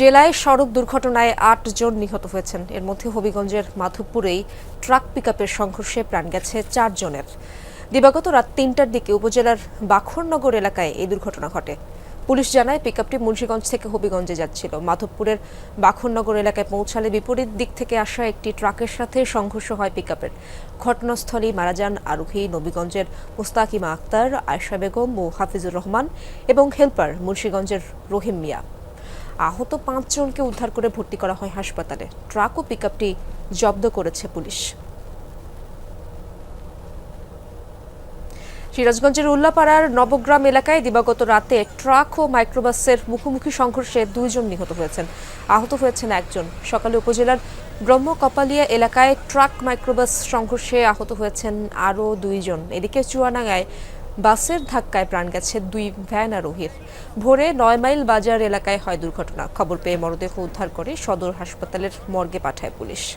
জেলায় সড়ক দুর্ঘটনায় আট জন নিহত হয়েছেন। এর মধ্যে হবিগঞ্জের মাধবপুরেই ট্রাক পিকআপের সংঘর্ষে প্রাণ গেছে চার জনের। দিবাগত রাত তিনটার দিকে উপজেলার বাখরনগর এলাকায় এই দুর্ঘটনা ঘটে। পুলিশ জানায় পিকআপটি মুন্সিগঞ্জ থেকে হবিগঞ্জে যাচ্ছিল। মাধবপুরের বাখরনগর এলাকায় পৌঁছালে বিপরীত দিক থেকে আসা একটি ট্রাকের সাথে সংঘর্ষ হয় পিকআপের। ঘটনাস্থলেই মারা যান আরোহী নবীগঞ্জের মুস্তাকিমা আক্তার, আয়শা বেগম ও হাফিজুর রহমান এবং হেলপার মুন্সিগঞ্জের রহিম মিয়া। আহত পাঁচজনকে উদ্ধার করে ভর্তি করা হয় হাসপাতালে। ট্রাক ও পিকআপটি জব্দ করেছে পুলিশ। সিরাজগঞ্জের উল্লাপাড়ার নবগ্রাম এলাকায় দিবাগত রাতে ট্রাক ও মাইক্রোবাসের মুখোমুখি সংঘর্ষে দুইজন নিহত হয়েছেন। আহত হয়েছেন একজন। সকালে উপজেলার ব্রহ্মকপালিয়া এলাকায় ট্রাক মাইক্রোবাস সংঘর্ষে আহত হয়েছেন আরও দুইজন। এদিকে চুয়াডাঙ্গায় বাসের ধাক্কায় প্রাণ গেছে দুই ভ্যান আরোহীর ভোরে নয় মাইল বাজার এলাকায় হয় দুর্ঘটনা। খবর পেয়ে মরদেহ উদ্ধার করে সদর হাসপাতালের মর্গে পাঠায় পুলিশ।